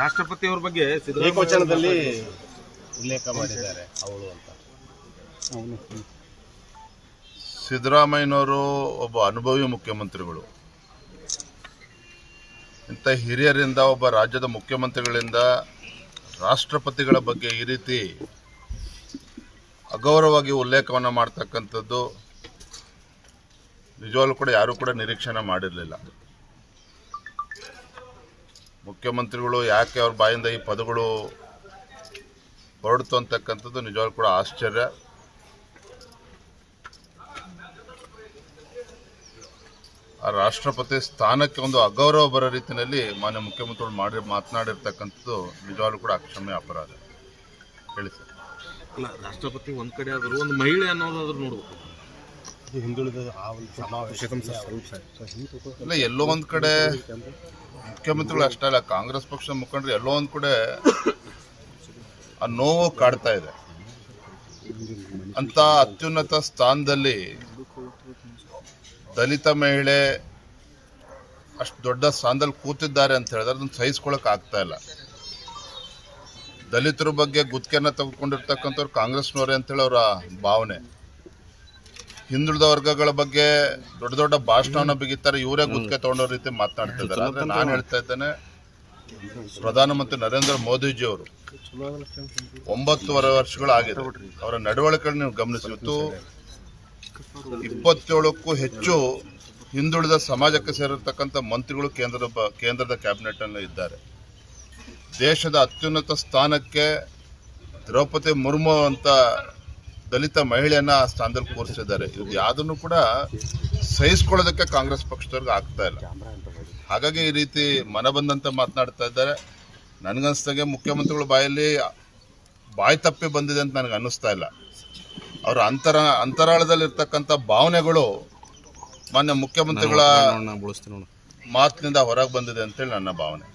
ರಾಷ್ಟ್ರಪತಿ ಅವ್ರ ಬಗ್ಗೆ ಸಿದ್ದರಾಮಯ್ಯದಲ್ಲಿ ಉಲ್ಲೇಖ ಮಾಡಿದ್ದಾರೆ ಅವಳು ಅಂತ. ಸಿದ್ದರಾಮಯ್ಯನವರು ಒಬ್ಬ ಅನುಭವಿ ಮುಖ್ಯಮಂತ್ರಿಗಳು. ಇಂಥ ಹಿರಿಯರಿಂದ ಒಬ್ಬ ರಾಜ್ಯದ ಮುಖ್ಯಮಂತ್ರಿಗಳಿಂದ ರಾಷ್ಟ್ರಪತಿಗಳ ಬಗ್ಗೆ ಈ ರೀತಿ ಅಗೌರವವಾಗಿ ಉಲ್ಲೇಖವನ್ನು ಮಾಡ್ತಕ್ಕಂಥದ್ದು ನಿಜವಾಗ್ಲೂ ಕೂಡ ಯಾರೂ ಕೂಡ ನಿರೀಕ್ಷಣೆ ಮಾಡಿರಲಿಲ್ಲ. ಮುಖ್ಯಮಂತ್ರಿಗಳು ಯಾಕೆ ಅವ್ರ ಬಾಯಿಂದ ಈ ಪದಗಳು ಹೊರಡ್ತು ಅಂತಕ್ಕಂಥದ್ದು ನಿಜವಾಗ್ಲೂ ಕೂಡ ಆಶ್ಚರ್ಯ. ಆ ರಾಷ್ಟ್ರಪತಿ ಸ್ಥಾನಕ್ಕೆ ಒಂದು ಅಗೌರವ ಬರೋ ರೀತಿಯಲ್ಲಿ ಮಾನ್ಯ ಮುಖ್ಯಮಂತ್ರಿಗಳು ಮಾಡಿ ಮಾತನಾಡಿರ್ತಕ್ಕಂಥದ್ದು ನಿಜವಾಗ್ಲೂ ಕೂಡ ಅಕ್ಷಮ್ಯ ಅಪರಾಧ. ಹೇಳಿ ಸರ್. ಅಲ್ಲ ರಾಷ್ಟ್ರಪತಿ ಒಂದ್ ಕಡೆ ಆದರೂ ಒಂದು ಮಹಿಳೆ ಅನ್ನೋದಾದ್ರೂ ನೋಡ್ಬೇಕು. ಹಿಂದುಳಿದ ಇಲ್ಲ ಎಲ್ಲೋ ಒಂದ್ ಕಡೆ ಮುಖ್ಯಮಂತ್ರಿಗಳು ಅಷ್ಟೇ ಅಲ್ಲ ಕಾಂಗ್ರೆಸ್ ಪಕ್ಷ ಮುಖಂಡರು ಎಲ್ಲೋ ಒಂದು ಕಡೆ ಆ ನೋವು ಕಾಡ್ತಾ ಇದೆ. ಅಂತ ಅತ್ಯುನ್ನತ ಸ್ಥಾನದಲ್ಲಿ ದಲಿತ ಮಹಿಳೆ ಅಷ್ಟು ದೊಡ್ಡ ಸ್ಥಾನದಲ್ಲಿ ಕೂತಿದ್ದಾರೆ ಅಂತ ಹೇಳಿದ್ರೆ ಅದನ್ನ ಸಹಿಸ್ಕೊಳಕ್ ಆಗ್ತಾ ಇಲ್ಲ. ದಲಿತರ ಬಗ್ಗೆ ಗುತ್ತಿಗೆನ ತೆಗೆದುಕೊಂಡಿರ್ತಕ್ಕಂಥವ್ರು ಕಾಂಗ್ರೆಸ್ನವರೇ ಅಂತೇಳಿ ಅವರ ಭಾವನೆ. ಹಿಂದುಳಿದ ವರ್ಗಗಳ ಬಗ್ಗೆ ದೊಡ್ಡ ದೊಡ್ಡ ಭಾಷಣವನ್ನು ಬಿಗಿತಾರೆ ಇವರೇ ಗುತ್ತಿಗೆ ತಗೊಂಡೋ ರೀತಿ ಮಾತನಾಡ್ತಿದ್ದಾರೆ ಆದ್ರೆ ನಾನು ಹೇಳ್ತಾ ಇದ್ದೇನೆ ಪ್ರಧಾನಮಂತ್ರಿ ನರೇಂದ್ರ ಮೋದಿಜಿ ಅವರು ಒಂಬತ್ತುವರೆ ವರ್ಷಗಳಾಗಿದೆ ಅವರ ನಡವಳಿಕೆ ನೀವು ಗಮನಿಸಿ. ಇವತ್ತು ಇಪ್ಪತ್ತೇಳಕ್ಕೂ ಹೆಚ್ಚು ಹಿಂದುಳಿದ ಸಮಾಜಕ್ಕೆ ಸೇರಿರ್ತಕ್ಕಂಥ ಮಂತ್ರಿಗಳು ಕೇಂದ್ರದ ಕೇಂದ್ರದ ಕ್ಯಾಬಿನೆಟ್ ಅನ್ನು ಇದ್ದಾರೆ. ದೇಶದ ಅತ್ಯುನ್ನತ ಸ್ಥಾನಕ್ಕೆ ದ್ರೌಪದಿ ಮುರ್ಮು ಅಂತ ದಲಿತ ಮಹಿಳೆಯನ್ನ ಆ ಸ್ಥಾನದಲ್ಲಿ ಕೂರಿಸಿದ್ದಾರೆ ಇದು ಯಾವುದನ್ನು ಕೂಡ ಸಹಿಸ್ಕೊಳ್ಳೋದಕ್ಕೆ ಕಾಂಗ್ರೆಸ್ ಪಕ್ಷದವ್ರಿಗೆ ಆಗ್ತಾ ಇಲ್ಲ. ಹಾಗಾಗಿ ಈ ರೀತಿ ಮನ ಬಂದಂತೆ ಮಾತನಾಡ್ತಾ ಇದ್ದಾರೆ. ನನಗನ್ಸ್ದಾಗೆ ಮುಖ್ಯಮಂತ್ರಿಗಳ ಬಾಯಲ್ಲಿ ಬಾಯಿ ತಪ್ಪಿ ಬಂದಿದೆ ಅಂತ ನನಗೆ ಅನ್ನಿಸ್ತಾ ಇಲ್ಲ. ಅವರ ಅಂತರ ಅಂತರಾಳದಲ್ಲಿರ್ತಕ್ಕಂಥ ಭಾವನೆಗಳು ಮಾನ್ಯ ಮುಖ್ಯಮಂತ್ರಿಗಳ ಮಾತಿನಿಂದ ಹೊರಗೆ ಬಂದಿದೆ ಅಂತೇಳಿ ನನ್ನ ಭಾವನೆ.